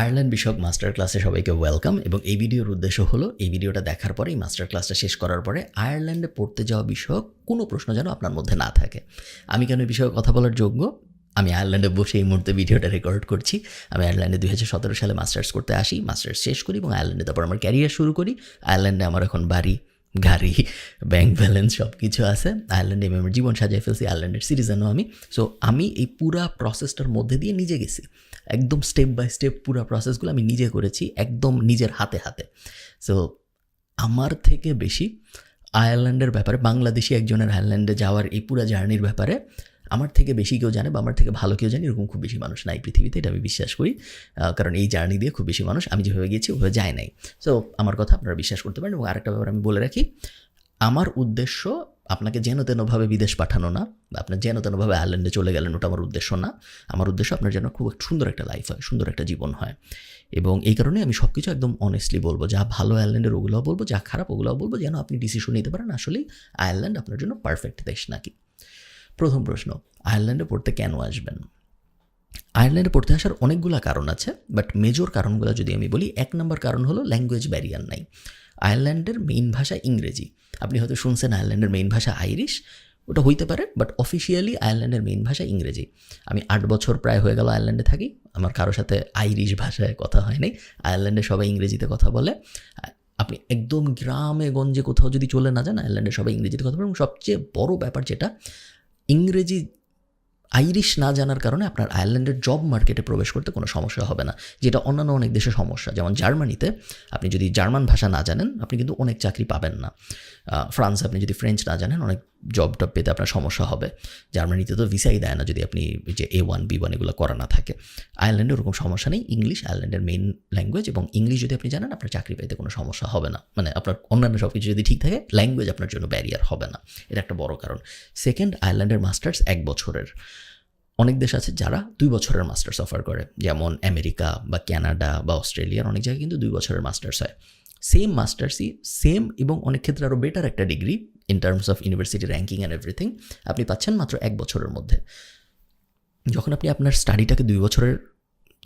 Ireland বিষয়ক master ক্লাসে সবাইকে ওয়েলকাম এবং এই ভিডিওর উদ্দেশ্য হলো, এই ভিডিওটা দেখার পরে এই মাস্টার ক্লাসটা শেষ করার পরে আয়ারল্যান্ডে পড়তে যাওয়া বিষয়ক কোনো প্রশ্ন যেন আপনার মধ্যে না থাকে। আমি কেন এই বিষয়ে কথা বলার যোগ্য? আমি আয়ারল্যান্ডে বসে এই মুহূর্তে ভিডিওটা রেকর্ড করছি। আমি আয়ারল্যান্ডে দুই হাজার সতেরো সালে মাস্টার্স করতে আসি, মাস্টার্স শেষ করি এবং আয়ারল্যান্ডে তারপর আমার ক্যারিয়ার শুরু করি। আয়ারল্যান্ডে আমার এখন বাড়ি, গাড়ি ব্যাংক ব্যালেন্স সব কিছু আছে। আয়ারল্যান্ডে আমি আমার জীবন সাজিয়ে ফেলছি, আয়ারল্যান্ডের সিটিজেনও আমি। সো আমি এই পুরা প্রসেসটার মধ্যে দিয়ে নিজে গেছি। একদম স্টেপ বাই স্টেপ পুরা প্রসেসগুলো আমি নিজে করেছি, একদম নিজের হাতে হাতে। সো আমার থেকে বেশি আয়ারল্যান্ডের ব্যাপারে, বাংলাদেশি একজনের আয়ারল্যান্ডে যাওয়ার এই পুরা জার্নির ব্যাপারে আমার থেকে বেশি কেউ জানে বা আমার থেকে ভালো কেউ জানে, এরকম খুব বেশি মানুষ নাই পৃথিবীতে, এটা আমি বিশ্বাস করি। কারণ এই জার্নি দিয়ে খুব বেশি মানুষ, আমি যেভাবে গিয়েছি ওভাবে যায় নাই। সো আমার কথা আপনারা বিশ্বাস করতে পারেন এবং আরেকটা ব্যাপার আমি বলে রাখি আমার উদ্দেশ্য আপনাকে যেন তেনভাবে বিদেশ পাঠানো না বা যেন তেনভাবে আয়ারল্যান্ডে চলে গেলেন ওটা আমার উদ্দেশ্য না। আমার উদ্দেশ্য আপনার যেন খুব সুন্দর একটা লাইফ হয়, সুন্দর একটা জীবন হয়। এবং এই কারণে আমি সব কিছু একদম অনেস্টলি বলব, যা ভালো আয়ারল্যান্ডের ওগুলোও বলব, যা খারাপ ওগুলোও বলব, যেন আপনি ডিসিশন নিতে পারেন। আসলেই আয়ারল্যান্ড আপনার জন্য পারফেক্ট দেশ নাকি? প্রথম প্রশ্ন, আয়ারল্যান্ডে পড়তে কেন আসবেন? আয়ারল্যান্ডে পড়তে আসার অনেকগুলো কারণ আছে বাট মেজর কারণগুলো যদি আমি বলি, এক নম্বর কারণ হলো ল্যাঙ্গুয়েজ ব্যারিয়ার নাই। আয়ারল্যান্ডের মেইন ভাষা ইংরেজি। আপনি হয়তো শুনছেন আয়ারল্যান্ডের মেইন ভাষা আইরিশ ওটা হইতে পারে বাট অফিসিয়ালি আয়ারল্যান্ডের মেইন ভাষা ইংরেজি। আমি আট বছর প্রায় হয়ে গেল আয়ারল্যান্ডে থাকি, আমার কারোর সাথে আইরিশ ভাষায় কথা হয় নাই, আয়ারল্যান্ডে সবাই ইংরেজিতে কথা বলে। আপনি একদম গ্রামে, গঞ্জে কোথাও যদি চলে না যান, আয়ারল্যান্ডে সবাই ইংরেজিতে কথা বলে, এবং সবচেয়ে বড় ব্যাপার যেটা, ইংরেজি আইরিশ না জানার কারণে আপনার আয়ারল্যান্ডের জব মার্কেটে প্রবেশ করতে কোনো সমস্যা হবে না। যেটা অন্যান্য অনেক দেশে সমস্যা। যেমন জার্মানিতে আপনি যদি জার্মান ভাষা না জানেন, আপনি কিন্তু অনেক চাকরি পাবেন না। ফ্রান্সে আপনি যদি ফ্রেঞ্চ না জানেন, অনেক জব টব পেতে আপনার সমস্যা হবে। জার্মানিতে তো ভিসাই দেয় না যদি আপনি যে এ ওয়ান বি ওয়ান এগুলো করা না থাকে। আয়ারল্যান্ডে ওরকম সমস্যা নেই। ইংলিশ আয়ারল্যান্ডের মেইন ল্যাঙ্গুয়েজ এবং ইংলিশ যদি আপনি জানেন, আপনার চাকরি পেতে কোনো সমস্যা হবে না। মানে আপনার অন্যান্য সব কিছু যদি ঠিক থাকে ল্যাঙ্গুয়েজ আপনার জন্য ব্যারিয়ার হবে না। এটা একটা বড় কারণ। সেকেন্ড আয়ারল্যান্ডের মাস্টার্স এক বছরের। অনেক দেশ আছে যারা দুই বছরের মাস্টার্স অফার করে। যেমন আমেরিকা বা কানাডা বা অস্ট্রেলিয়ার অনেক জায়গায় কিন্তু দুই বছরের মাস্টার্স হয়। সেম মাস্টার্সই সেম এবং অনেক ক্ষেত্রে আরও বেটার একটা degree in terms of university ranking and everything আপনি পাচ্ছেন মাত্র এক বছরের মধ্যে। যখন আপনি আপনার স্টাডিটাকে দুই বছরের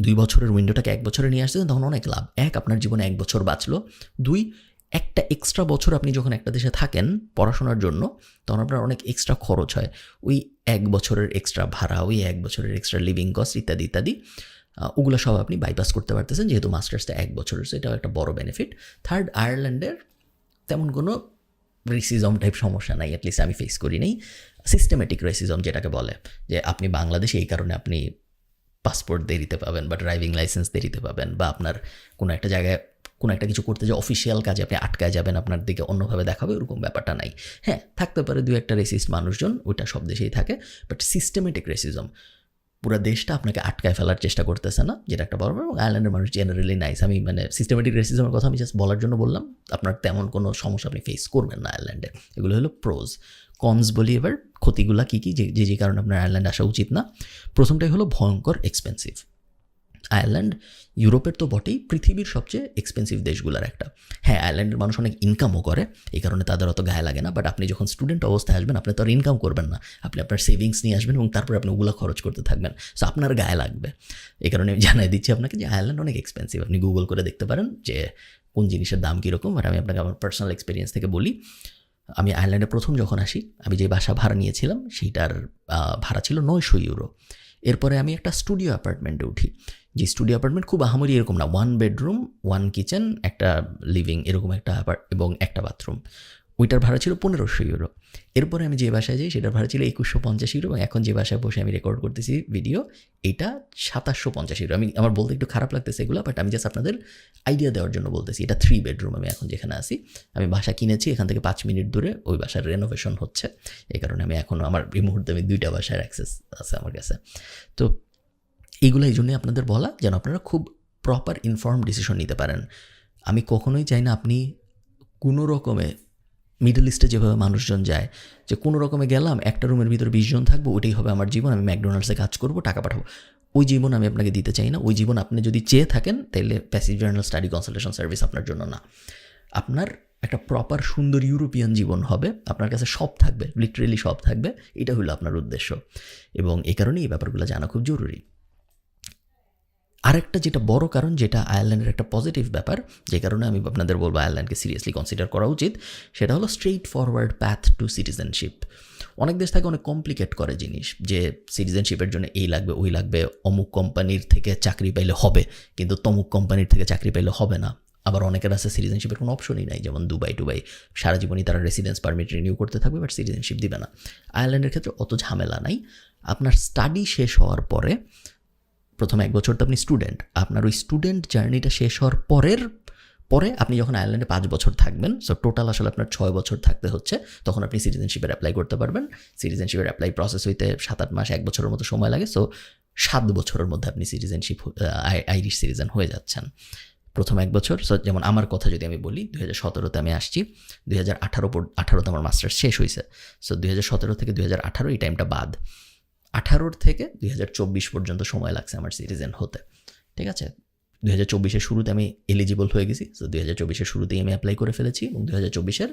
দুই বছরের উইন্ডোটাকে এক বছরে নিয়ে আসছেন, তখন অনেক লাভ। এক, আপনার জীবনে এক বছর বাঁচলো। দুই একটা এক্সট্রা বছর আপনি যখন একটা দেশে থাকেন পড়াশোনার জন্য, তখন আপনার অনেক এক্সট্রা খরচ হয়। ওই এক বছরের এক্সট্রা ভাড়া, ওই এক বছরের এক্সট্রা লিভিং কস্ট ইত্যাদি ইত্যাদি ওগুলো সব আপনি বাইপাস করতে পারতেছেন। যেহেতু মাস্টার্সটা এক বছরের সেটাও একটা বড় বেনিফিট থার্ড আয়ারল্যান্ডের তেমন কোনো রেসিজম টাইপ সমস্যা নাই অ্যাটলিস্ট আমি ফেস করি নাই। সিস্টেমেটিক রেসিজম যেটাকে বলে, যে আপনি বাংলাদেশে এই কারণে আপনি পাসপোর্ট দেরিতে পাবেন বা ড্রাইভিং লাইসেন্স দেরিতে পাবেন বা আপনার কোনো একটা জায়গায় কোনো একটা কিছু করতে যে অফিসিয়াল কাজে আপনি আটকায় যাবেন, আপনার দিকে অন্যভাবে দেখাবে, ওরকম ব্যাপারটা নাই। হ্যাঁ থাকতে পারে দু একটা রেসিস্ট মানুষজন, ওইটা সব দেশেই থাকে বাট সিস্টেমেটিক রেসিজম পুরো দেশটা আপনাকে আটকায় ফেলার চেষ্টা করতেছে না, যেটা একটা বড়। এবং আয়ারল্যান্ডের মানুষ জেনারেলি নাইস আমি মানে সিস্টেমেটিক রেসিজমের কথা আমি জাস্ট বলার জন্য বললাম, আপনার তেমন কোনো সমস্যা আপনি ফেস করবেন না আয়ারল্যান্ডে এগুলো হলো প্রোজ কনস বলি এবার, ক্ষতিগুলা কী কী, যে যে কারণে আপনার আয়ারল্যান্ড আসা উচিত না। প্রথমটাই হলো ভয়ঙ্কর এক্সপেন্সিভ আয়ারল্যান্ড ইউরোপের তো বটেই পৃথিবীর সবচেয়ে এক্সপেন্সিভ দেশগুলোর একটা। হ্যাঁ আয়ারল্যান্ডের মানুষ অনেক ইনকামও করে, এই কারণে তাদের অত গায়ে লাগে না বাট আপনি যখন স্টুডেন্ট অবস্থায় আসবেন, আপনি তো আর ইনকাম করবেন না। আপনি আপনার সেভিংস নিয়ে আসবেন এবং তারপরে আপনি ওগুলো খরচ করতে থাকবেন। সো আপনার গায়ে লাগবে। এই কারণে আমি জানাই দিচ্ছি আপনাকে যে আয়ারল্যান্ড অনেক এক্সপেন্সিভ আপনি গুগল করে দেখতে পারেন যে কোন জিনিসের দাম কীরকম, আর আমি আপনাকে আমার পার্সোনাল এক্সপিরিয়েন্স থেকে বলি। আমি আয়ারল্যান্ডে প্রথম যখন আসি, আমি যে বাসা ভাড়া নিয়েছিলাম, সেইটার ভাড়া ছিল নয়শো ইউরো এরপরে আমি একটা স্টুডিও অ্যাপার্টমেন্টে উঠি। যে স্টুডিও অ্যাপার্টমেন্ট খুব আহামরি এরকম না। ওয়ান বেডরুম ওয়ান কিচেন একটা লিভিং এরকম একটা এবং একটা বাথরুম ওইটার ভাড়া ছিল পনেরোশো ইউরো এরপরে আমি যে বাসায় যাই, সেটার ভাড়া ছিল একুশশো পঞ্চাশ ইউরো এবং এখন যে বাসায় বসে আমি রেকর্ড করতেছি ভিডিও এটা সাতাশশো পঞ্চাশ ইউরো আমি আমার বলতে একটু খারাপ লাগতেছে এগুলো বাট আমি জাস্ট আপনাদের আইডিয়া দেওয়ার জন্য বলতেছি। এটা থ্রি বেডরুম আমি এখন যেখানে আছি। আমি বাসা কিনেছি, এখান থেকে পাঁচ মিনিট দূরে ওই বাসার রেনোভেশন হচ্ছে। এই কারণে আমি এখনও আমার এই মুহূর্তে আমি দুইটা বাসার অ্যাক্সেস আছে আমার কাছে। তো এইগুলো এই জন্যই আপনাদের বলা, যেন আপনারা খুব প্রপার ইনফর্ম ডিসিশন নিতে পারেন। আমি কখনোই চাই না আপনি কোনো রকমে মিডল ইস্টে যেভাবে মানুষজন যায়, যে কোনো রকমে গেলাম, একটা রুমের ভিতরে বিশ জন থাকব, ওটাই হবে আমার জীবন, আমি ম্যাকডোনাল্ডসে কাজ করব, টাকা পাঠাবো। ওই জীবন আমি আপনাকে দিতে চাই না। ওই জীবন আপনি যদি চেয়ে থাকেন, তাহলে passive journal study consultation service আপনার জন্য না। আপনার একটা প্রপার সুন্দর ইউরোপিয়ান জীবন হবে, আপনার কাছে সব থাকবে লিটারেলি সব থাকবে, এটা হলো আপনার উদ্দেশ্য। এবং এই কারণেই এই ব্যাপারগুলো জানা খুব জরুরি। আরেকটা যেটা বড় কারণ, যেটা আয়ারল্যান্ডের একটা পজিটিভ ব্যাপার, যে কারণে আমি আপনাদের বলব আয়ারল্যান্ডকে সিরিয়াসলি কনসিডার করা উচিত, সেটা হলো straightforward path to citizenship অনেক দেশ থাকে অনেক কমপ্লিকেট করে জিনিস, যে সিটিজেনশিপের জন্য এই লাগবে ওই লাগবে, অমুক কোম্পানির থেকে চাকরি পাইলে হবে, কিন্তু তমুক কোম্পানির থেকে চাকরি পাইলে হবে না। আবার অনেকের আছে সিটিজেনশিপের কোনো অপশনই নাই, যেমন দুবাই, টুবাই, সারা জীবনই তারা রেসিডেন্স পারমিট রিনিউ করতে থাকবে বাট সিটিজেনশিপ দিবে না। আয়ারল্যান্ডের ক্ষেত্রে অত ঝামেলা নাই। আপনার স্টাডি শেষ হওয়ার পরে প্রথম এক বছর তো আপনি স্টুডেন্ট আপনার ওই স্টুডেন্ট জার্নিটা শেষ হওয়ার পরের, পরে আপনি যখন আয়ারল্যান্ডে পাঁচ বছর থাকবেন সো টোটাল আসলে আপনার ছয় বছর থাকতে হচ্ছে, তখন আপনি সিটিজেনশিপের অ্যাপ্লাই করতে পারবেন। সিটিজেনশিপের অ্যাপ্লাই প্রসেস হইতে সাত আট মাস, এক বছরের মতো সময় লাগে সো সাত বছরের মধ্যে আপনি সিটিজেনশিপ আইরিশ সিটিজেন হয়ে যাচ্ছেন। প্রথম এক বছর সো যেমন আমার কথা যদি আমি বলি, দুই হাজার সতেরোতে আমি আসছি, দুই হাজার আঠারো আঠারোতে আমার মাস্টার্স শেষ হয়েছে সো দুই হাজার সতেরো থেকে দুই হাজার আঠারো এই টাইমটা বাদ। আঠারোর থেকে দুই হাজার চব্বিশ পর্যন্ত সময় লাগছে আমার সিটিজেন হতে। ঠিক আছে? দুই হাজার চব্বিশের শুরুতে আমি এলিজিবল হয়ে গেছি। তো দুই হাজার চব্বিশের শুরুতেই আমি অ্যাপ্লাই করে ফেলেছি এবং দুই হাজার চব্বিশের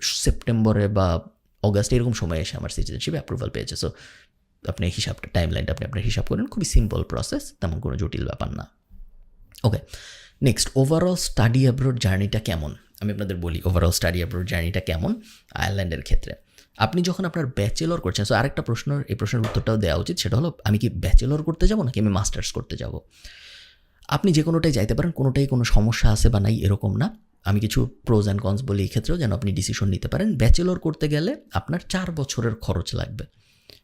সেপ্টেম্বরে বা অগাস্টে এরকম সময় এসে আমার সিটিজেনশিপ অ্যাপ্রুভাল পেয়েছে। সো আপনি হিসাবটা টাইম লাইনটা আপনি আপনার হিসাব করেন। খুবই সিম্পল প্রসেস তেমন কোনো জটিল ব্যাপার না। Okay next overall study abroad জার্নিটা কেমন? আমি আপনাদের বলি ওভারঅল স্টাডি অ্যাব্রোড জার্নিটা কেমন? আয়ারল্যান্ডের ক্ষেত্রে। আপনি যখন আপনার ব্যাচেলর করছেন সো আরেকটা প্রশ্ন, এই প্রশ্নের উত্তরটাও দেওয়া উচিত, সেটা হলো, আমি কি ব্যাচেলর করতে যাব, নাকি আমি মাস্টার্স করতে যাব? আপনি যে কোনোটাই যাইতে পারেন, কোনোটাই কোনো সমস্যা আছে বা নাই, এরকম না। আমি কিছু প্রোজ অ্যান্ড কনস বলি এই ক্ষেত্রেও, যেন আপনি ডিসিশন নিতে পারেন। ব্যাচেলর করতে গেলে আপনার চার বছরের খরচ লাগবে।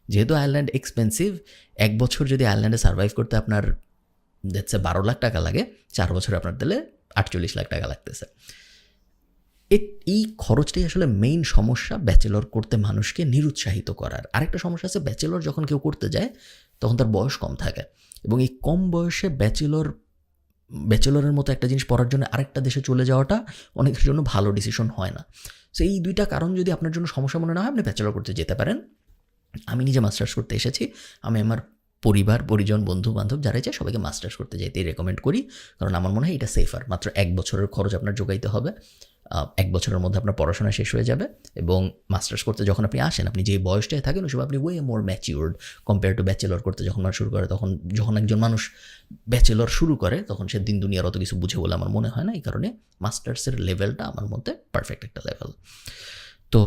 যেহেতু আয়ারল্যান্ড এক্সপেন্সিভ এক বছর যদি আয়ারল্যান্ডে সার্ভাইভ করতে আপনার দেখছে বারো লাখ টাকা লাগে, চার বছরে আপনার দিলে আটচল্লিশ লাখ টাকা লাগতেছে। এই খরচটাই আসলে মেইন সমস্যা ব্যাচেলর করতে মানুষকে নিরুৎসাহিত করার। আরেকটা সমস্যা আছে ব্যাচেলর যখন কেউ করতে যায়, তখন তার বয়স কম থাকে। এবং এই কম বয়সে ব্যাচেলর ব্যাচেলরের মতো একটা জিনিস পড়ার জন্য আরেকটা দেশে চলে যাওয়াটা অনেকের জন্য ভালো ডিসিশন হয় না। সো এই দুইটা কারণ যদি আপনার জন্য সমস্যা মনে না হয়, আপনি ব্যাচেলর করতে যেতে পারেন। আমি নিজে মাস্টার্স করতে এসেছি। আমি আমার পরিবার, পরিজন বন্ধু বান্ধব যারা চায়, সবাইকে মাস্টার্স করতে যেতেই রেকমেন্ড করি। কারণ আমার মনে হয় এটা সেফার মাত্র এক বছরের খরচ আপনার যোগাইতে হবে। এক বছরের মধ্যে আপনার পড়াশোনা শেষ হয়ে যাবে এবং মাস্টার্স করতে যখন আপনি আসেন, আপনি যে বয়সটায় থাকেন ওই সময় আপনি way more matured compare to bachelor করতে যখন মানুষ শুরু করে, তখন যখন একজন মানুষ ব্যাচেলর শুরু করে, তখন সে দিন দুনিয়ার অত কিছু বুঝে বলে আমার মনে হয় না। এই কারণে মাস্টার্সের লেভেলটা আমার মধ্যে পারফেক্ট একটা লেভেল তো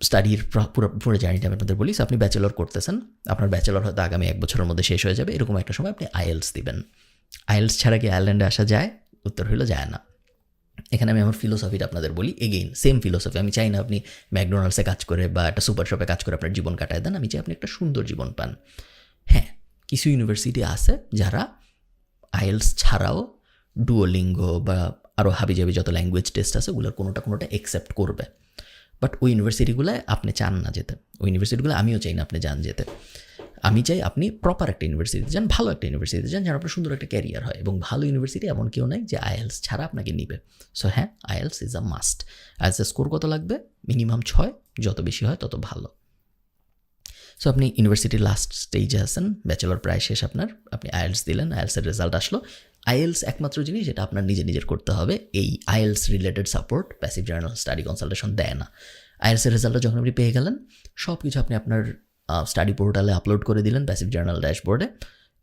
স্টাডির পুরো পুরো জার্নিটা আমি আপনাদের বলি আপনি ব্যাচেলর করতেছেন, আপনার ব্যাচেলর হয়তো আগামী এক বছরের মধ্যে শেষ হয়ে যাবে, এরকম একটা সময় আপনি আইএলস দিবেন। আইএলস ছাড়া কি আয়ারল্যান্ডে আসা যায়? উত্তর হলো যায় না। এখানে আমি আমার ফিলোসফিটা আপনাদের বলি। এগেইন সেম ফিলোসফি আমি চাই না আপনি ম্যাকডোনাল্ডসে কাজ করে বা একটা সুপার শপে কাজ করে আপনার জীবন কাটায় দেন, আমি চাই আপনি একটা সুন্দর জীবন পান। হ্যাঁ কিছু ইউনিভার্সিটি আছে যারা আইএলস ছাড়াও ডুয়োলিঙ্গো বা আরও হাবিজাবি যত ল্যাঙ্গুয়েজ টেস্ট আছে, ওগুলোর কোনোটা কোনোটা অ্যাকসেপ্ট করবে। বাট ওই ইউনিভার্সিটিগুলোয় আপনি চান না যেতে। ওই ইউনিভার্সিটিগুলো আমিও চাই না আপনি যান যেতে। আমি চাই আপনি প্রপার একটা ইউনিভার্সিটিতে যান, ভালো একটা ইউনিভার্সিটিতে যান যেন আপনার সুন্দর একটা ক্যারিয়ার হয় এবং ভালো ইউনিভার্সিটি এমন কেউ নাই যে আইএলস ছাড়া আপনাকে নিবে। সো হ্যাঁ আইএলস ইজ আ মাস্ট আইএলসের স্কোর কত লাগবে? মিনিমাম ছয়। যত বেশি হয় তত ভালো। সো আপনি ইউনিভার্সিটির লাস্ট স্টেজে আছেন ব্যাচেলর প্রায় শেষ আপনার। আপনি আইএলস দিলেন আইএলসের রেজাল্ট আসলো। আইএলস একমাত্র জিনিস যেটা আপনার নিজে নিজের করতে হবে, এই IELTS related support passive journal study consultation দেয় না। আইএলসের রেজাল্টটা যখন আপনি পেয়ে গেলেন সব কিছু আপনি আপনার স্টাডি পোর্টালে আপলোড করে দিলেন প্যাসিভ জার্নাল ড্যাশবোর্ডে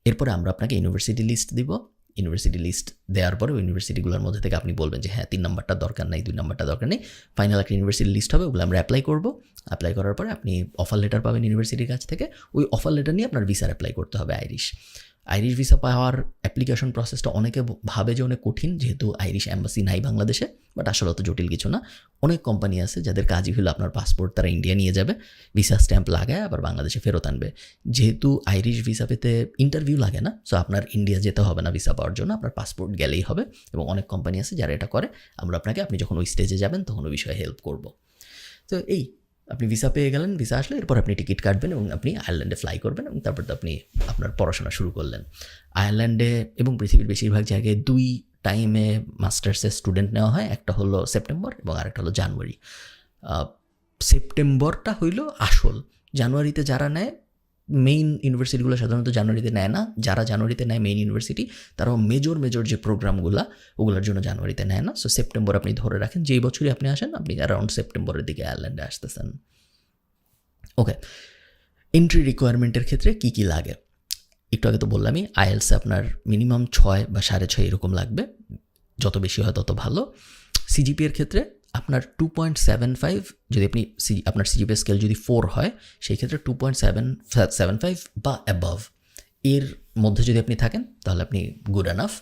এরপরে আমরা আপনাকে ইউনিভার্সিটি লিস্ট দিব। ইউনিভার্সিটি লিস্ট দেওয়ার পরে ইউনিভার্সিটিগুলোর মধ্যে থেকে আপনি বলবেন যে হ্যাঁ তিন নাম্বারটা দরকার নেই, দুই নাম্বারটা দরকার নেই। ফাইনাল একটা ইউনিভার্সিটি লিস্ট হবে, ওগুলো আমরা অ্যাপ্লাই করব। অ্যাপ্লাই করার পরে আপনি অফার লেটার পাবেন ইউনিভার্সিটির কাছ থেকে। ওই অফার লেটার নিয়ে আপনার ভিসার অ্যাপ্লাই করতে হবে আইরিশ আইরিশ ভিসা পাওয়ার অ্যাপ্লিকেশন প্রসেসটা অনেকে ভাবে যে অনেক কঠিন, যেহেতু আইরিশ অ্যাম্বাসি নাই বাংলাদেশে, বাট আসলে অত জটিল কিছু না। অনেক কোম্পানি আছে যাদের কাজই হলো আপনার পাসপোর্ট, তারা ইন্ডিয়া নিয়ে যাবে, ভিসা স্ট্যাম্প লাগায় আবার বাংলাদেশে ফেরত আনবে। যেহেতু আইরিশ ভিসা পেতে ইন্টারভিউ লাগে না সো আপনার ইন্ডিয়া যেতে হবে না ভিসা পাওয়ার জন্য, আপনার পাসপোর্ট গেলেই হবে। এবং অনেক কোম্পানি আছে যারা এটা করে। আমরা আপনাকে, আপনি যখন ওই স্টেজে যাবেন, তখন ওই বিষয়ে হেল্প করব। তো এই আপনি ভিসা পেয়ে গেলেন ভিসা আসলে এরপর আপনি টিকিট কাটবেন এবং আপনি আয়ারল্যান্ডে ফ্লাই করবেন এবং তারপর তো আপনি আপনার পড়াশোনা শুরু করলেন। আয়ারল্যান্ডে এবং পৃথিবীর বেশিরভাগ জায়গায় দুই টাইমে মাস্টার্সের স্টুডেন্ট নেওয়া হয়, একটা হলো সেপ্টেম্বর এবং আরেকটা হলো জানুয়ারি সেপ্টেম্বরটা হইল আসল। জানুয়ারিতে যারা নেয় মেইন ইউনিভার্সিটিগুলো সাধারণত জানুয়ারিতে নেয় না। যারা জানুয়ারিতে নেয় মেইন ইউনিভার্সিটি তারাও মেজর মেজর যে প্রোগ্রামগুলো ওগুলোর জন্য জানুয়ারিতে নেয় না। সো সেপ্টেম্বর আপনি ধরে রাখেন, যেই বছরই আপনি আসেন, আপনি অ্যারাউন্ড সেপ্টেম্বরের দিকে আয়ারল্যান্ডে আসতেছেন। ওকে এন্ট্রি রিকোয়ারমেন্টের ক্ষেত্রে কী কী লাগে? একটু আগে তো বললামই আইএলসে আপনার মিনিমাম ছয় বা সাড়ে ছয় এরকম লাগবে। যত বেশি হয় তত ভালো। সিজিপি এর ক্ষেত্রে আপনার টু পয়েন্ট সেভেন ফাইভ যদি আপনি সি আপনার সিজিপি স্কেল যদি ফোর হয়, সেই ক্ষেত্রে two point seven seven five বা অ্যাবভ এর মধ্যে যদি আপনি থাকেন, তাহলে আপনি গুড এনাফ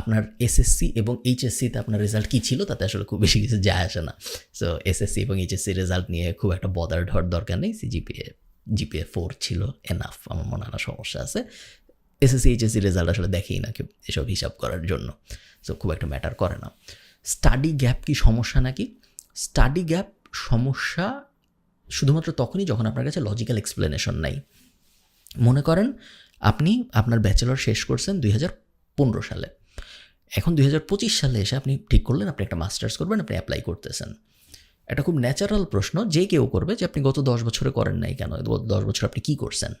আপনার এসএসসি এবং এইচএসসিতে আপনার রেজাল্ট কী ছিল, তাতে আসলে খুব বেশি কিছু যায় আসে না। সো এসএসসি এবং এইচএসসি রেজাল্ট নিয়ে খুব একটা বদার ঢর দরকার নেই। সিজিপিএ জিপিএ ফোর ছিল এনাফ আমার মনে হয় সমস্যা আছে। এসএসসি এইচএসসি রেজাল্ট আসলে দেখেই না কেউ এসব হিসাব করার জন্য। সো খুব একটা ম্যাটার করে না। স্টাডি গ্যাপ কি সমস্যা নাকি? স্টাডি গ্যাপ সমস্যা শুধুমাত্র তখনই যখন আপনার কাছে লজিক্যাল এক্সপ্লেনেশন নাই। মনে করেন আপনি আপনার ব্যাচেলর শেষ করছেন দুই সালে। এখন দুই হাজার পঁচিশ সালে এসে আপনি ঠিক করলেন, আপনি একটা মাস্টার্স করবেন, আপনি অ্যাপ্লাই করতেছেন। এটা খুব ন্যাচারাল প্রশ্ন, যে কেউ করবে যে আপনি গত দশ বছরে করেন নাই কেন, গত দশ বছর আপনি কী করছেন?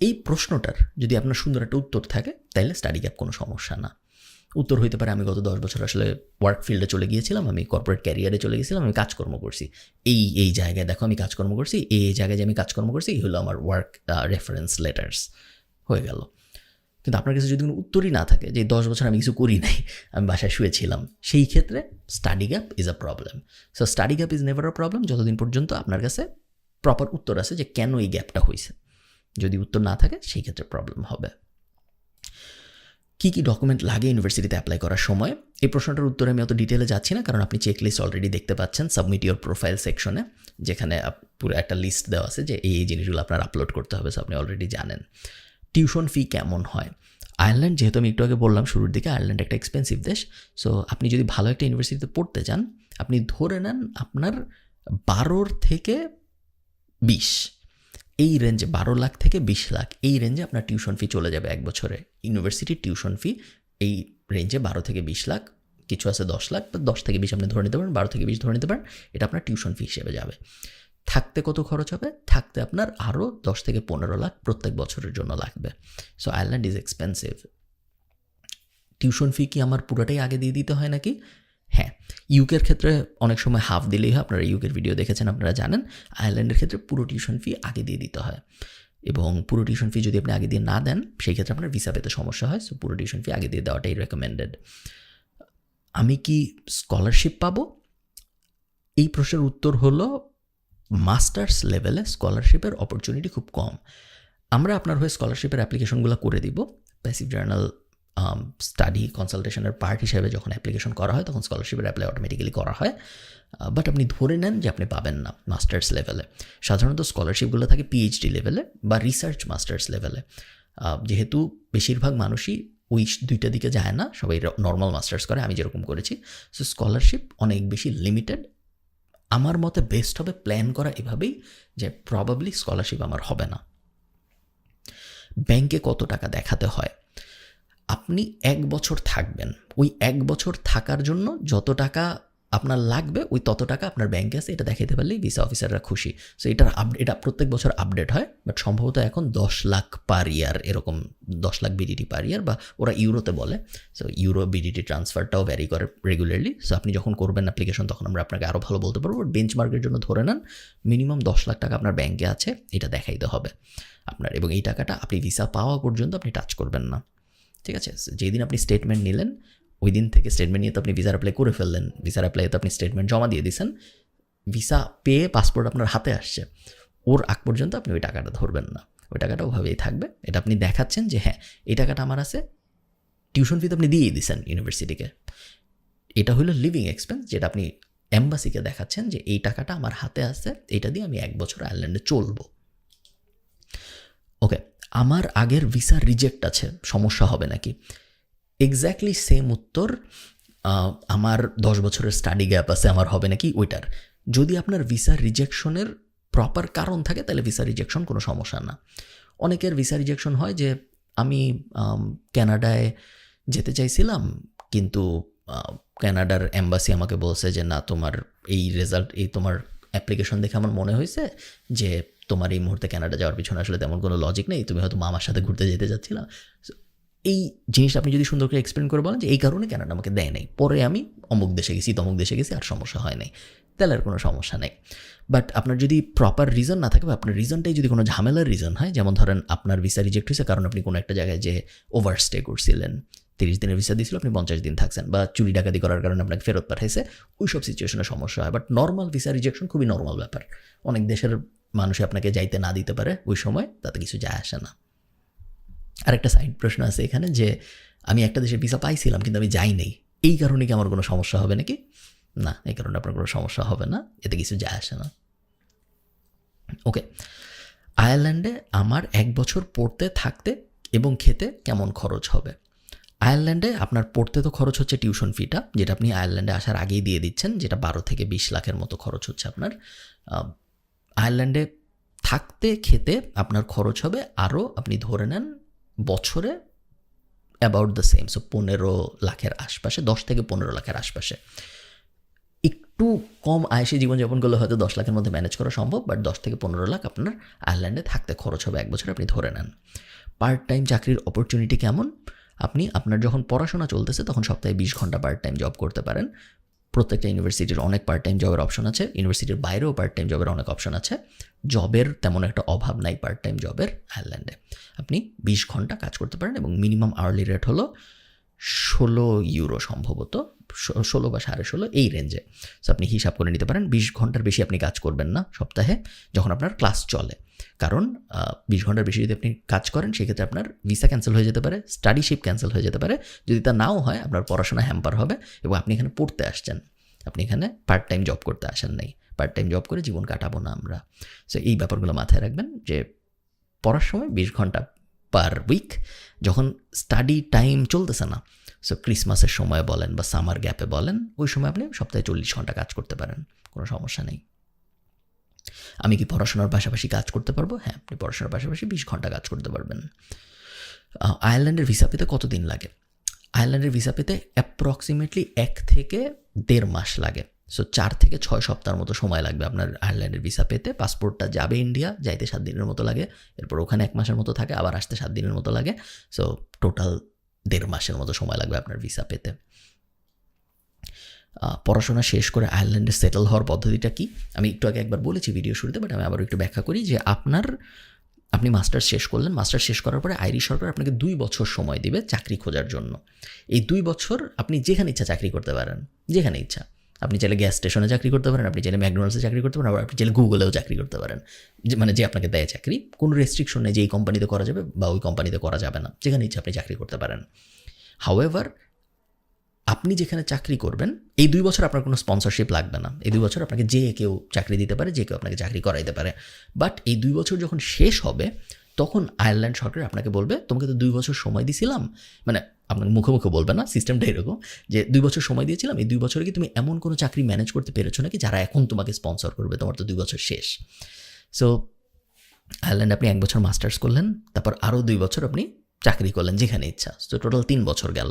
এই প্রশ্নটার যদি আপনার সুন্দর একটা উত্তর থাকে তাহলে স্টাডি গ্যাপ কোনো সমস্যা না। উত্তর হইতে পারে, আমি গত দশ বছর আসলে ওয়ার্ক ফিল্ডে চলে গিয়েছিলাম, আমি কর্পোরেট ক্যারিয়ারে চলে গেছিলাম আমি কাজকর্ম করছি। এই এই জায়গায় দেখো, আমি কাজকর্ম করছি, এই এই জায়গায় যে আমি কাজকর্ম করছি, এই হলো আমার ওয়ার্ক রেফারেন্স লেটার্স হয়ে গেল। কিন্তু আপনার কাছে যদি কোনো উত্তরই না থাকে যে দশ বছর আমি কিছু করি নাই, আমি বাসায় শুয়েছিলাম, সেই ক্ষেত্রে study gap is a problem so study gap is never a problem যতদিন পর্যন্ত আপনার কাছে প্রপার উত্তর আছে যে কেন এই গ্যাপটা হয়েছে যদি উত্তর না থাকে, সেই ক্ষেত্রে প্রবলেম হবে। কী কী ডকুমেন্ট লাগে ইউনিভার্সিটিতে অ্যাপ্লাই করার সময়? এই প্রশ্নটার উত্তরে আমি অত ডিটেলে যাচ্ছি না, কারণ আপনি চেকলিস্ট অলরেডি দেখতে পাচ্ছেন সাবমিট ইউর প্রোফাইল সেকশনে যেখানে পুরো একটা লিস্ট দেওয়া আছে যে এই জিনিসগুলো আপনার আপলোড করতে হবে আপনি অলরেডি জানেন। টিউশন ফি কেমন হয়? আয়ারল্যান্ড যেহেতু আমি একটু আগে বললাম শুরুর দিকে আয়ারল্যান্ড একটা এক্সপেন্সিভ দেশ সো আপনি যদি ভালো একটা ইউনিভার্সিটিতে পড়তে চান, আপনি ধরে নেন আপনার বারোর থেকে বিশ। এই রেঞ্জে বারো লাখ থেকে বিশ লাখ, এই রেঞ্জে আপনার টিউশন ফি চলে যাবে এক বছরে। ইউনিভার্সিটির টিউশন ফি এই রেঞ্জে বারো থেকে বিশ লাখ, কিছু আছে দশ লাখ বা দশ থেকে বিশ আপনি ধরে নিতে পারেন, বারো থেকে বিশ ধরে নিতে পারেন, এটা আপনার টিউশন ফি হিসেবে যাবে। থাকতে কত খরচ হবে? থাকতে আপনার আরও দশ থেকে পনেরো লাখ প্রত্যেক বছরের জন্য লাগবে। So Ireland is expensive tuition fee কি আমার পুরোটাই আগে দিয়ে দিতে হয় নাকি? হ্যাঁ ইউকের ক্ষেত্রে অনেক সময় হাফ দিলেই হয়। আপনারা ইউকের ভিডিও দেখেছেন, আপনারা জানেন। আয়ারল্যান্ডের ক্ষেত্রে পুরো টিউশন ফি আগে দিয়ে দিতে হয়। এবং পুরো টিউশন ফি যদি আপনি আগে দিয়ে না দেন, সেই ক্ষেত্রে আপনার ভিসা পেতে সমস্যা হয়। সো পুরো টিউশন ফি আগে দিয়ে দেওয়াটাই রেকমেন্ডেড আমি কি স্কলারশিপ পাবো? এই প্রশ্নের উত্তর হলো মাস্টার্স লেভেলে স্কলারশিপের অপরচুনিটি খুব কম। আমরা আপনার হয়ে স্কলারশিপের অ্যাপ্লিকেশনগুলো করে দিব। প্যাসিভ জার্নাল স্টাডি কনসালটেশনের পার্ট হিসেবে যখন অ্যাপ্লিকেশন করা হয়, তখন স্কলারশিপের অ্যাপ্লাই অটোমেটিক্যালি করা হয়। বাট আপনি ধরে নেন যে আপনি পাবেন না মাস্টার্স লেভেলে সাধারণত স্কলারশিপগুলো থাকে পিএইচডি লেভেলে বা রিসার্চ মাস্টার্স লেভেলে যেহেতু বেশিরভাগ মানুষই ওই দুইটা দিকে যায় না, সবাই নর্মাল মাস্টার্স করে, আমি যেরকম করেছি। সো স্কলারশিপ অনেক বেশি লিমিটেড আমার মতে বেস্ট হবে প্ল্যান করা এভাবেই যে প্রবাবলি স্কলারশিপ আমার হবে না। ব্যাংকে কত টাকা দেখাতে হয়? আপনি এক বছর থাকবেন। ওই এক বছর থাকার জন্য যত টাকা আপনার লাগবে, ওই তত টাকা আপনার ব্যাংকে আছে, এটা দেখাতে পারলেই ভিসা অফিসাররা খুশি। সো এটার আপ এটা প্রত্যেক বছর আপডেট হয় বাট সম্ভবত এখন দশ লাখ পার ইয়ার এরকম দশ লাখ বিডিটি পার ইয়ার বা ওরা ইউরোতে বলে। সো ইউরো বিডিটি ট্রান্সফারটাও ভ্যারি করে রেগুলারলি সো আপনি যখন করবেন অ্যাপ্লিকেশন তখন আমরা আপনাকে আরও ভালো বলতে পারব বাট বেঞ্চমার্কের জন্য ধরে নেন মিনিমাম দশ লাখ টাকা আপনার ব্যাংকে আছে, এটা দেখাইতে হবে। আপনার, এবং এই টাকাটা আপনি ভিসা পাওয়া পর্যন্ত আপনি টাচ করবেন না। ঠিক আছে? যেদিন আপনি স্টেটমেন্ট নিলেন ওই দিন থেকে স্টেটমেন্ট নিয়ে তো আপনি ভিসার অ্যাপ্লাই করে ফেললেন। ভিসার অ্যাপ্লাইতে আপনি স্টেটমেন্ট জমা দিয়ে দিয়েছেন ভিসা পেয়ে পাসপোর্ট আপনার হাতে আসছে। ওর আগ পর্যন্ত আপনি ওই টাকাটা ধরবেন না। ওই টাকাটা ওভাবেই থাকবে। এটা আপনি দেখাচ্ছেন যে হ্যাঁ এই টাকাটা আমার আছে। টিউশন ফি তো আপনি দিয়েই দিয়েছেন ইউনিভার্সিটিকে এটা হলো লিভিং এক্সপেন্স যেটা আপনি অ্যাম্বাসিকে দেখাচ্ছেন যে এই টাকাটা আমার হাতে আছে। এটা দিয়ে আমি এক বছর আয়ারল্যান্ডে চলবো। ওকে আমার আগের ভিসা রিজেক্ট আছে, সমস্যা হবে নাকি? এক্স্যাক্টলি সেম উত্তর আমার দশ বছরের স্টাডি গ্যাপ আছে, আমার হবে নাকি ওইটার। যদি আপনার ভিসা রিজেকশনের প্রপার কারণ থাকে, তাহলে ভিসা রিজেকশন কোনো সমস্যা না। অনেকের ভিসা রিজেকশন হয় যে, আমি ক্যানাডায় যেতে চাইছিলাম, কিন্তু ক্যানাডার অ্যাম্বাসি আমাকে বলছে যে, না, তোমার এই রেজাল্ট এই তোমার অ্যাপ্লিকেশন দেখে আমার মনে হয়েছে যে তোমার এই মুহূর্তে ক্যানাডা যাওয়ার পিছনে আসলে তেমন কোনো লজিক নেই, তুমি হয়তো মামার সাথে ঘুরতে যেতে যাচ্ছিলাম এই জিনিসটা আপনি যদি সুন্দর করে এক্সপ্লেন করে বলেন যে এই কারণে ক্যানাডা আমাকে দেয় নাই। পরে আমি অমুক দেশে গেছি, তমুক দেশে গেছি, আর সমস্যা হয় নাই। তাহলে আর কোনো সমস্যা নেই। বাট আপনার যদি প্রপার রিজন না থাকে বা আপনার রিজনটাই যদি কোনো ঝামেলার রিজন হয়, যেমন ধরেন আপনার ভিসা রিজেক্ট হয়েছে, কারণ আপনি কোনো একটা জায়গায় যে ওভারস্টে করছিলেন, তিরিশ দিনের ভিসা দিয়েছিল আপনি পঞ্চাশ দিন থাকছেন বা চুরি ডাকাতি করার কারণে আপনাকে ফেরত পাঠাইছে ওই সব সিচুয়েশনে সমস্যা হয়। বাট নর্মাল ভিসা রিজেকশন খুবই নর্মাল ব্যাপার। অনেক দেশের মানুষে আপনাকে যাইতে না দিতে পারে, ওই সময় তাতে কিছু যায় আসে না। আরেকটা সাইড প্রশ্ন আছে এখানে যে, আমি একটা দেশে ভিসা পাইছিলাম কিন্তু আমি যাই নেই। এই কারণে কি আমার কোনো সমস্যা হবে নাকি? না, এই কারণে আপনার কোনো সমস্যা হবে না, এতে কিছু যায় আসে না। ওকে আয়ারল্যান্ডে আমার এক বছর পড়তে, থাকতে এবং খেতে কেমন খরচ হবে? আয়ারল্যান্ডে আপনার পড়তে তো খরচ হচ্ছে টিউশন ফিটা যেটা আপনি আয়ারল্যান্ডে আসার আগেই দিয়ে দিচ্ছেন, যেটা বারো থেকে বিশ লাখের মতো খরচ হচ্ছে আপনার। আয়ারল্যান্ডে থাকতে, খেতে আপনার খরচ হবে আরও আপনি ধরে নেন বছরে অ্যাবাউট দ্য সেম সো পনেরো লাখের আশপাশে, দশ থেকে পনেরো লাখের আশপাশে। একটু কম আয়সী জীবনযাপন করলে হয়তো দশ লাখের মধ্যে ম্যানেজ করা সম্ভব বাট দশ থেকে পনেরো লাখ আপনার আয়ারল্যান্ডে থাকতে খরচ হবে এক বছর আপনি ধরে নেন। পার্ট টাইম চাকরির অপরচুনিটি কেমন? আপনি, আপনার যখন পড়াশোনা চলতেছে, তখন সপ্তাহে বিশ ঘণ্টা পার্ট টাইম জব করতে পারেন। প্রত্যেকটা ইউনিভার্সিটির অনেক পার্ট টাইম জবের অপশন আছে ইউনিভার্সিটির বাইরেও পার্ট টাইম জবের অনেক অপশন আছে। জবের তেমন একটা অভাব নাই পার্ট টাইম জবের আয়ারল্যান্ডে আপনি বিশ ঘণ্টা কাজ করতে পারেন এবং মিনিমাম আর্লি রেট হলো ষোলো ইউরো সম্ভবত। ষোলো বা সাড়ে ষোলো এই রেঞ্জে সো আপনি হিসাব করে নিতে পারেন, বিশ ঘণ্টার বেশি আপনি কাজ করবেন না সপ্তাহে যখন আপনার ক্লাস চলে। কারণ বিশ ঘণ্টার বেশি যদি আপনি কাজ করেন, সেক্ষেত্রে আপনার ভিসা ক্যান্সেল হয়ে যেতে পারে স্টাডিশিপ ক্যান্সেল হয়ে যেতে পারে। যদি তা নাও হয়, আপনার পড়াশোনা হ্যাম্পার হবে এবং আপনি এখানে পড়তে আসছেন। আপনি এখানে পার্ট টাইম জব করতে আসেন নাই। পার্ট টাইম জব করে জীবন কাটাবো না আমরা। সো এই ব্যাপারগুলো মাথায় রাখবেন যে, পড়ার সময় বিশ ঘণ্টা পার উইক যখন স্টাডি টাইম চলতেছে না সো ক্রিসমাসের সময় বলেন বা সামার গ্যাপে বলেন, ওই সময় আপনি সপ্তাহে চল্লিশ ঘণ্টা কাজ করতে পারেন, কোনো সমস্যা নেই। আমি কি পড়াশোনার পাশাপাশি কাজ করতে পারব? হ্যাঁ আপনি পড়াশোনার পাশাপাশি বিশ ঘণ্টা কাজ করতে পারবেন। আয়ারল্যান্ডের ভিসা পেতে কতদিন লাগে? আয়ারল্যান্ডের ভিসা পেতে অ্যাপ্রক্সিমেটলি এক থেকে দেড় মাস লাগে। সো চার থেকে ছয় সপ্তাহের মতো সময় লাগবে আপনার আয়ারল্যান্ডের ভিসা পেতে। পাসপোর্টটা যাবে ইন্ডিয়া যাইতে সাত দিনের মতো লাগে। এরপর ওখানে এক মাসের মতো থাকে, আবার আসতে সাত দিনের মতো লাগে। সো টোটাল দেড় মাসের মতো সময় লাগবে আপনার ভিসা পেতে। পড়াশোনা শেষ করে আয়ারল্যান্ডে সেটেল হওয়ার পদ্ধতিটা কি? আমি একটু আগে একবার বলেছি ভিডিও শুরুতে বাট আমি আবার একটু ব্যাখ্যা করি যে আপনার, আপনি মাস্টার্স শেষ করলেন মাস্টার্স শেষ করার পরে আইরিশ সরকার আপনাকে দুই বছর সময় দিবে চাকরি খোঁজার জন্য। এই দুই বছর আপনি যেখানে ইচ্ছা চাকরি করতে পারেন, যেখানে ইচ্ছা। আপনি চাইলে গ্যাস স্টেশনে চাকরি করতে পারেন, আপনি চাইলে ম্যাকডোনাল্ডসে চাকরি করতে পারেন, আবার আপনি চাইলে গুগলেও চাকরি করতে পারেন। মানে যে আপনাকে দেয় চাকরি, কোনো রেস্ট্রিকশন নেই যে এই কোম্পানিতে করা যাবে বা ওই কোম্পানিতে করা যাবে না। যেখানে ইচ্ছে আপনি চাকরি করতে পারেন। হাউএভার আপনি যেখানে চাকরি করবেন, এই দুই বছর আপনার কোনো স্পন্সরশিপ লাগবে না। এই দুই বছর আপনাকে যে কেউ চাকরি দিতে পারে, যে কেউ আপনাকে চাকরি করাইতে পারে। বাট এই দুই বছর যখন শেষ হবে তখন আয়ারল্যান্ড সরকার আপনাকে বলবে, তোমাকে তো দুই বছর সময় দিয়েছিলাম মানে আপনাকে মুখে মুখে বলবে না সিস্টেমটা এরকম, যে দুই বছর সময় দিয়েছিলাম, এই দুই বছরে কি তুমি এমন কোনো চাকরি ম্যানেজ করতে পেরেছ নাকি যারা এখন তোমাকে স্পন্সর করবে? তোমার তো দুই বছর শেষ। সো আয়ারল্যান্ডে আপনি এক বছর মাস্টার্স করলেন, তারপর আরও দুই বছর আপনি চাকরি করলেন, যেখানে ইচ্ছা। তো টোটাল তিন বছর গেল।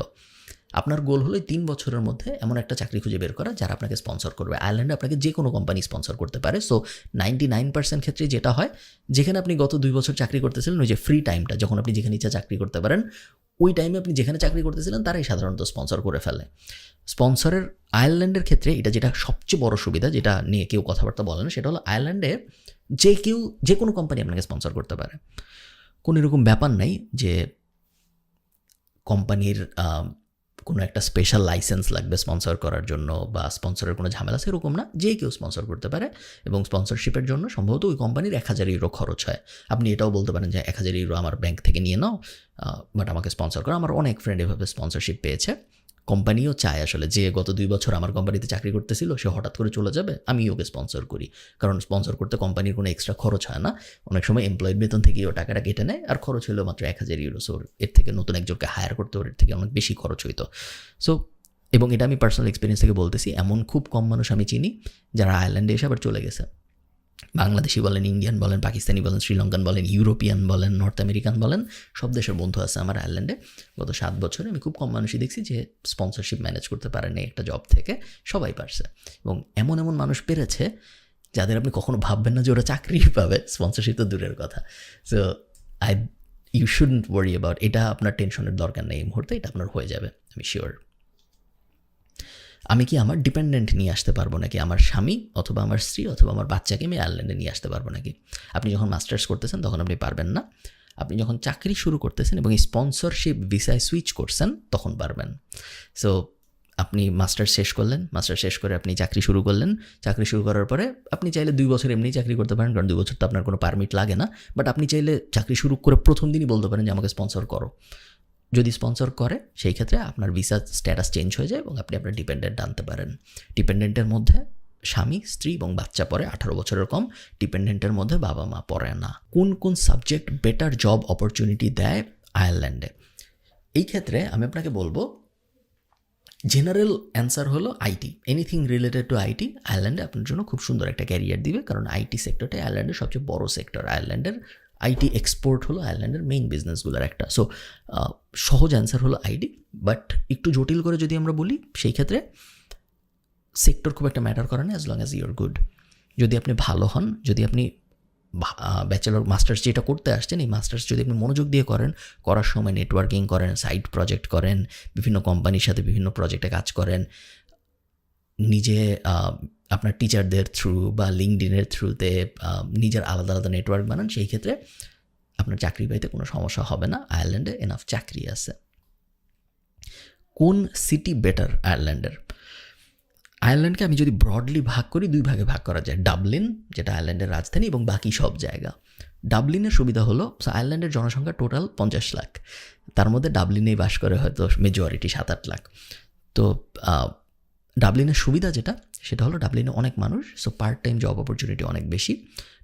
আপনার গোল হলো তিন বছরের মধ্যে এমন একটা চাকরি খুঁজে বের করা যারা আপনাকে স্পন্সর করবে। আয়ারল্যান্ডে আপনাকে যে কোনো কোম্পানি স্পন্সর করতে পারে। সো নাইনটি নাইন পার্সেন্ট ক্ষেত্রে যেটা হয়, যেখানে আপনি গত দুই বছর চাকরি করতেছিলেন, ওই যে ফ্রি টাইমটা যখন আপনি যেখানে ইচ্ছা চাকরি করতে পারেন, ওই টাইমে আপনি যেখানে চাকরি করতেছিলেন, তারাই সাধারণত স্পন্সর করে ফেলে। স্পন্সরের আয়ারল্যান্ডের ক্ষেত্রে এটা যেটা সবচেয়ে বড় সুবিধা, যেটা নিয়ে কেউ কথাবার্তা বলে না, সেটা হলো আয়ারল্যান্ডে যে কেউ যে কোনো কোম্পানি আপনাকে স্পন্সর করতে পারে। কোনো এরকম ব্যাপার নাই যে কোম্পানির কোনো একটা স্পেশাল লাইসেন্স লাগবে স্পন্সর করার জন্য বা স্পন্সরের কোনো ঝামেলা, সেরকম না। যে কেউ স্পন্সর করতে পারে এবং স্পন্সরশিপের জন্য সম্ভবত ওই কোম্পানির এক হাজার ইউরো খরচ হয়। আপনি এটাও বলতে পারেন যে এক হাজার ইউরো আমার ব্যাংক থেকে নিয়ে নাও বাট আমাকে স্পন্সর করো। আমার অনেক ফ্রেন্ড এভাবে স্পন্সরশিপ পেয়েছে। কোম্পানিও চায় আসলে যে গত দুই বছর আমার কোম্পানিতে চাকরি করতেছিল, সে হঠাৎ করে চলে যাবে, আমি ওকে স্পন্সর করি। কারণ স্পন্সর করতে কোম্পানির কোনো এক্সট্রা খরচ হয় না। অনেক সময় এমপ্লয়ের বেতন থেকে ও টাকাটা কেটে নেয়, আর খরচ হলো মাত্র এক হাজার ইউরো সো এর থেকে নতুন একজনকে হায়ার করতে ওর থেকে অনেক বেশি খরচ হইতো। সো এবং এটা আমি পার্সোনাল এক্সপিরিয়েন্স থেকে বলতেছি, এমন খুব কম মানুষ আমি চিনি যারা আয়ারল্যান্ডে এসে আবার চলে গেছে। বাংলাদেশি বলেন, ইন্ডিয়ান বলেন, পাকিস্তানি বলেন, শ্রীলঙ্কান বলেন, ইউরোপিয়ান বলেন, নর্থ আমেরিকান বলেন, সব দেশের বন্ধু আছে আমার আয়ারল্যান্ডে। গত সাত বছরে আমি খুব কম মানুষই দেখছি যে স্পন্সরশিপ ম্যানেজ করতে পারেনি একটা জব থেকে, সবাই পারছে। এবং এমন এমন মানুষ পেরেছে যাদের আপনি কখনো ভাববেন না যে ওরা চাকরি পাবে স্পন্সরশিপ তো দূরের কথা। So I you shouldn't worry about এটা আপনার টেনশনের দরকার নেই এই মুহূর্তে, এটা আপনার হয়ে যাবে, আমি শিওর আমি কি আমার ডিপেন্ডেন্ট নিয়ে আসতে পারব নাকি? আমার স্বামী অথবা আমার স্ত্রী অথবা আমার বাচ্চাকে আমি আয়ারল্যান্ডে নিয়ে আসতে পারব নাকি? আপনি যখন মাস্টার্স করতেছেন, তখন আপনি পারবেন না। আপনি যখন চাকরি শুরু করতেছেন এবং স্পন্সরশিপ ভিসায় সুইচ করছেন, তখন পারবেন। সো আপনি মাস্টার শেষ করলেন। মাস্টার শেষ করে আপনি চাকরি শুরু করলেন। চাকরি শুরু করার পরে আপনি চাইলে দুই বছর এমনি চাকরি করতে পারেন, কারণ দুই বছর তো আপনার কোনো পারমিট লাগে না। বাট আপনি চাইলে চাকরি শুরু করে প্রথম দিনই বলতে পারেন যে, আমাকে স্পন্সর করো। যদি স্পন্সর করে, সেই ক্ষেত্রে আপনার ভিসা স্ট্যাটাস চেঞ্জ হয়ে যায় এবং আপনি আপনার ডিপেন্ডেন্ট আনতে পারেন। ডিপেন্ডেন্টের মধ্যে স্বামী, স্ত্রী এবং বাচ্চা পড়ে আঠারো বছরের কম। ডিপেন্ডেন্টের মধ্যে বাবা মা পড়ে না। কোন কোন সাবজেক্ট বেটার জব অপরচুনিটি দেয়? আয়ারল্যান্ডে এই ক্ষেত্রে আমি আপনাকে বলব জেনারেল অ্যান্সার হলো IT anything related to IT আয়ারল্যান্ডে আপনার জন্য খুব সুন্দর একটা ক্যারিয়ার দিবে। কারণ আইটি সেক্টরটা আয়ারল্যান্ডের সবচেয়ে বড় সেক্টর আয়ারল্যান্ডের আইটি এক্সপোর্ট হলো আয়ারল্যান্ডের মেইন বিজনেসগুলোর একটা। সো সহজ অ্যান্সার হলো আইটি বাট একটু জটিল করে যদি আমরা বলি, সেই ক্ষেত্রে সেক্টর খুব একটা ম্যাটার করে না as long as your good যদি আপনি ভালো হন, যদি আপনি ব্যাচেলর মাস্টার্স যেটা করতে আসছেন, এই মাস্টার্স যদি আপনি মনোযোগ দিয়ে করেন, করার সময় নেটওয়ার্কিং করেন সাইড প্রজেক্ট করেন, বিভিন্ন কোম্পানির সাথে বিভিন্ন প্রজেক্টে কাজ করেন নিজে আপনার টিচারদের থ্রু বা লিঙ্কডিনের থ্রুতে নিজের আলাদা আলাদা নেটওয়ার্ক বানান। সেই ক্ষেত্রে আপনার চাকরি পাইতে কোনো সমস্যা হবে না। আয়ারল্যান্ডে এনাফ চাকরি আছে। কোন সিটি বেটার আয়ারল্যান্ডের আয়ারল্যান্ডকে আমি যদি ব্রডলি ভাগ করি, দুই ভাগে ভাগ করা যায়। ডাবলিন যেটা আয়ারল্যান্ডের রাজধানী, এবং বাকি সব জায়গা। ডাবলিনের সুবিধা হলো আয়ারল্যান্ডের জনসংখ্যা টোটাল পঞ্চাশ লাখ। তার মধ্যে ডাবলিনেই বাস করে হয়তো মেজরিটি সাত আট লাখ। তো ডাবলিনের সুবিধা যেটা, সেটা হলো ডাবলিনে অনেক মানুষ so part time job opportunity অনেক বেশি।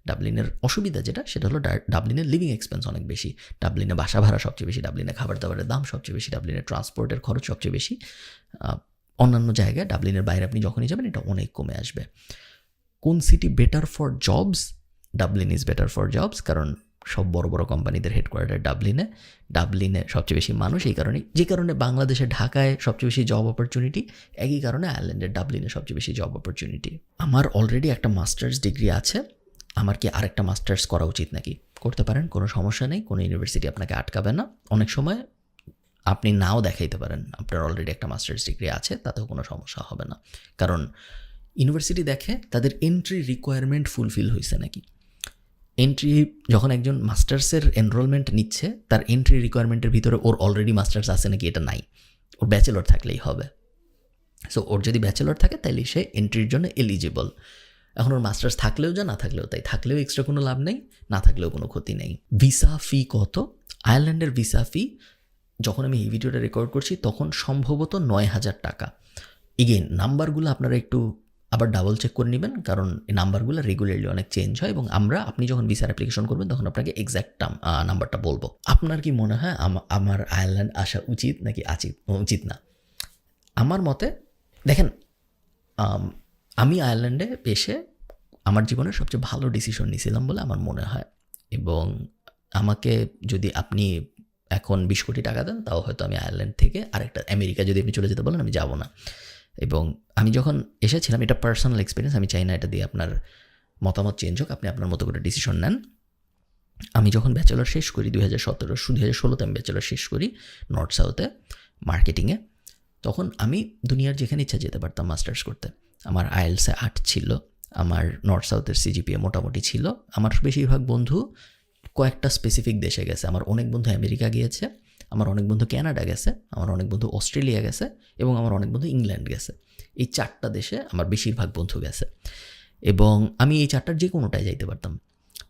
ডাবলিনের অসুবিধা যেটা, সেটা হলো ডাবলিনের লিভিং এক্সপেন্স অনেক বেশি। ডাবলিনে বাসা ভাড়া সবচেয়ে বেশি, ডাবলিনে খাবার দাবারের দাম সবচেয়ে বেশি ডাবলিনের ট্রান্সপোর্টের খরচ সবচেয়ে বেশি। অন্যান্য জায়গায় ডাবলিনের বাইরে আপনি যখনই যাবেন, এটা অনেক কমে আসবে। কোন city better for jobs Dublin is better for jobs কারণ সব বড় বড় কোম্পানিদের হেডকোয়ার্টার ডাবলিনে। ডাবলিনে সবচেয়ে বেশি মানুষ এই কারণে যে কারণে বাংলাদেশে ঢাকায় সবচেয়ে বেশি জব অপরচুনিটি একই কারণে আয়ারল্যান্ডের ডাবলিনে সবচেয়ে বেশি জব অপরচুনিটি আমার অলরেডি একটা মাস্টার্স ডিগ্রি আছে। আমার কি আরেকটা মাস্টার্স করা উচিত নাকি? করতে পারেন, কোনো সমস্যা নেই, কোনো ইউনিভার্সিটি আপনাকে আটকাবে না। অনেক সময় আপনি নাও দেখাইতে পারেন, আপনার অলরেডি একটা মাস্টার্স ডিগ্রি আছে, তাতেও কোনো সমস্যা হবে না। কারণ ইউনিভার্সিটি দেখে তাদের এন্ট্রি রিকোয়ারমেন্ট ফুলফিল হয়েছে নাকি? এন্ট্রি যখন একজন মাস্টার্সের এনরোলমেন্ট নিচ্ছে, তার এন্ট্রি রিকোয়ারমেন্টের ভিতরে ওর অলরেডি মাস্টার্স আছে নাকি এটা নাই। ওর ব্যাচেলর থাকলেই হবে। সো ওর যদি ব্যাচেলর থাকে তাহলে সে এন্ট্রির জন্য এলিজিবল এখন ওর মাস্টার্স থাকলেও যা, না থাকলেও তাই। থাকলেও এক্সট্রা কোনো লাভ নেই, না থাকলেও কোনো ক্ষতি নেই। ভিসা ফি কত? আয়ারল্যান্ডের ভিসা ফি যখন আমি এই ভিডিওটা রেকর্ড করছি, তখন সম্ভবত নয় হাজার টাকা। এগেন নাম্বারগুলো আপনারা একটু আবার ডাবল চেক করে নেবেন, কারণ এই নাম্বারগুলো রেগুলারলি অনেক চেঞ্জ হয় এবং আমরা আপনি যখন ভিসার অ্যাপ্লিকেশন করবেন, তখন আপনাকে এক্স্যাক্ট নাম্বারটা বলব। আপনার কি মনে হয় আমার আয়ারল্যান্ড আসা উচিত নাকি উচিত না? আমার মতে, দেখেন, আমি আয়ারল্যান্ডে এসে আমার জীবনের সবচেয়ে ভালো ডিসিশন নিয়েছিলাম বলে আমার মনে হয়। এবং আমাকে যদি আপনি এখন বিশ কোটি টাকা দেন, তাও হয়তো আমি আয়ারল্যান্ড থেকে আরেকটা, আমেরিকা যদি আপনি চলে যেতে বলেন, আমি যাব না। এবং আমি যখন এসেছিলাম, এটা পার্সোনাল এক্সপিরিয়েন্স আমি চাই না এটা দিয়ে আপনার মতামত চেঞ্জ হোক, আপনি আপনার মতো করে ডিসিশন নেন। আমি যখন ব্যাচেলর শেষ করি, দুই হাজার সতেরো দু হাজার ষোলোতে আমি ব্যাচেলর শেষ করি নর্থ সাউথে মার্কেটিংয়ে তখন আমি দুনিয়ার যেখানে ইচ্ছা যেতে পারতাম মাস্টার্স করতে। আমার আইএলসে আট ছিল, আমার নর্থ সাউথের সিজিপিএ মোটামুটি ছিল। আমার বেশিরভাগ বন্ধু কয়েকটা স্পেসিফিক দেশে গেছে, আমার অনেক বন্ধু আমেরিকা গিয়েছে। আমার অনেক বন্ধু ক্যানাডা গেছে, আমার অনেক বন্ধু অস্ট্রেলিয়া গেছে এবং আমার অনেক বন্ধু ইংল্যান্ড গেছে। এই চারটা দেশে আমার বেশিরভাগ বন্ধু গেছে। এবং আমি এই চারটার যে কোনোটায় যাইতে পারতাম।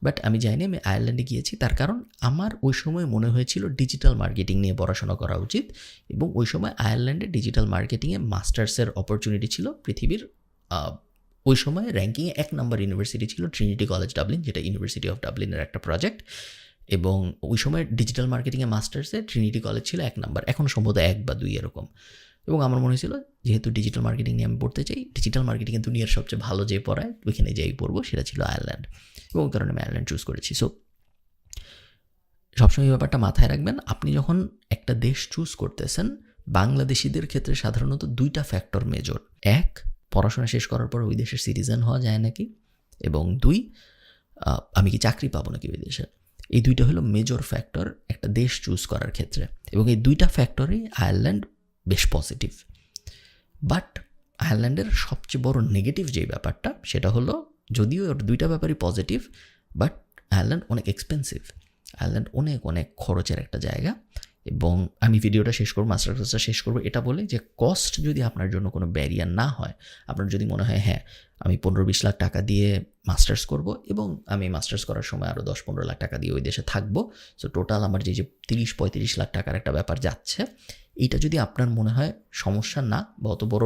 বাট আমি যাইনি, আমি আয়ারল্যান্ডে গিয়েছি। তার কারণ আমার ওই সময় মনে হয়েছিল ডিজিটাল মার্কেটিং নিয়ে পড়াশোনা করা উচিত এবং ওই সময় আয়ারল্যান্ডে ডিজিটাল মার্কেটিংয়ে মাস্টার্সের অপরচুনিটি ছিল। পৃথিবীর ওই সময় র্যাঙ্কিংয়ে এক নম্বর ইউনিভার্সিটি ছিল ট্রিনিটি কলেজ ডাবলিন যেটা ইউনিভার্সিটি অফ ডাবলিনের একটা প্রজেক্ট এবং ওই সময় ডিজিটাল মার্কেটিংয়ে মাস্টার্সে ট্রিনিটি কলেজ ছিল এক নাম্বার এখন সম্ভবত এক বা দুই এরকম। এবং আমার মনে হয়েছিল, যেহেতু ডিজিটাল মার্কেটিং নিয়ে আমি পড়তে চাই ডিজিটাল মার্কেটিংয়ে দুনিয়ার সবচেয়ে ভালো যে পড়ায়, ওইখানে যেই পড়ব সেটা ছিল আয়ারল্যান্ড এবং কারণে আমি আয়ারল্যান্ড চুজ করেছি। সো সবসময় এই ব্যাপারটা মাথায় রাখবেন, আপনি যখন একটা দেশ চুজ করতেছেন, বাংলাদেশিদের ক্ষেত্রে সাধারণত দুইটা ফ্যাক্টর মেজর এক, পড়াশোনা শেষ করার পর ওই দেশের সিটিজেন হওয়া যায় নাকি? এবং দুই আমি কি চাকরি পাবো নাকি ওই দেশে? এই দুইটা হলো মেজর ফ্যাক্টর একটা দেশ চুজ করার ক্ষেত্রে। এবং এই দুইটা ফ্যাক্টরই আয়ারল্যান্ড বেশ পজিটিভ বাট আয়ারল্যান্ডের সবচেয়ে বড় নেগেটিভ যে ব্যাপারটা, সেটা হলো যদিও ওর দুইটা ব্যাপারই পজিটিভ বাট আয়ারল্যান্ড অনেক এক্সপেন্সিভ আয়ারল্যান্ড অনেক অনেক খরচের একটা জায়গা। এবং আমি ভিডিওটা শেষ করব মাস্টার ক্লাসটা শেষ করব, এটা বলে যে কস্ট যদি আপনার জন্য কোনো ব্যারিয়ার না হয়, আপনার যদি মনে হয় হ্যাঁ আমি পনেরো বিশ লাখ টাকা দিয়ে মাস্টার্স করব এবং আমি মাস্টার্স করার সময় আরও দশ পনেরো লাখ টাকা দিয়ে ওই দেশে থাকব সো টোটাল আমার যে যে তিরিশ পঁয়ত্রিশ লাখ টাকার একটা ব্যাপার যাচ্ছে, এইটা যদি আপনার মনে হয় সমস্যা না বা অত বড়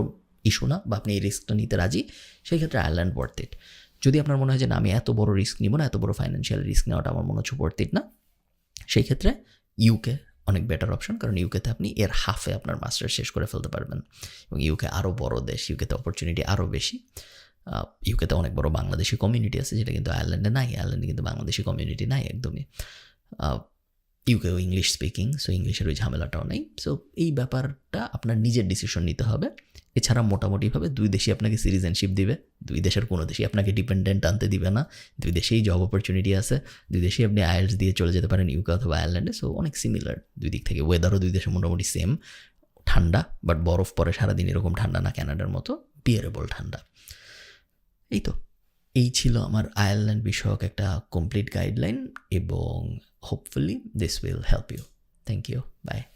ইস্যু না বা আপনি এই রিস্কটা নিতে রাজি সেই ক্ষেত্রে আয়ারল্যান্ড ওয়ার্থ ইট যদি আপনার মনে হয় যে না, আমি এত বড় রিস্ক নিব না, এত বড় ফাইন্যান্সিয়াল রিস্ক নেওয়াটা আমার মনে হচ্ছে ওয়ার্থ ইট না সেই ক্ষেত্রে ইউকে অনেক বেটার অপশন কারণ ইউকেতে আপনি এর হাফে আপনার মাস্টার শেষ করে ফেলতে পারবেন। এবং ইউকে আরও বড় দেশ ইউকেতে অপরচুনিটি আরও বেশি। ইউকেতে অনেক বড় বাংলাদেশি কমিউনিটি আছে, যেটা কিন্তু আয়ারল্যান্ডে নাই। আয়ারল্যান্ডে কিন্তু বাংলাদেশি কমিউনিটি নাই একদমই। ইউকেও ইংলিশ স্পিকিং সো ইংলিশের ওই ঝামেলাটাও নেই। সো এই ব্যাপারটা আপনার নিজের ডিসিশন নিতে হবে। এছাড়া মোটামুটিভাবে দুই দেশই আপনাকে সিটিজেনশিপ দিবে। দুই দেশের কোনো দেশই আপনাকে ডিপেন্ডেন্ট আনতে দিবে না। দুই দেশেই জব অপরচুনিটি আছে। দুই দেশেই আপনি আয়ার্স দিয়ে চলে যেতে পারেন ইউকে অথবা আয়ারল্যান্ডে সো অনেক সিমিলার দুই দিক থেকে। ওয়েদারও দুই দেশে মোটামুটি সেম ঠান্ডা বাট বরফ পরে সারাদিন এরকম ঠান্ডা না ক্যানাডার মতো। বিয়ারেবল ঠান্ডা। এই তো। এই ছিল আমার আয়ারল্যান্ড বিষয়ক একটা কমপ্লিট গাইডলাইন এবং Hopefully, this will help you. Thank you. Bye.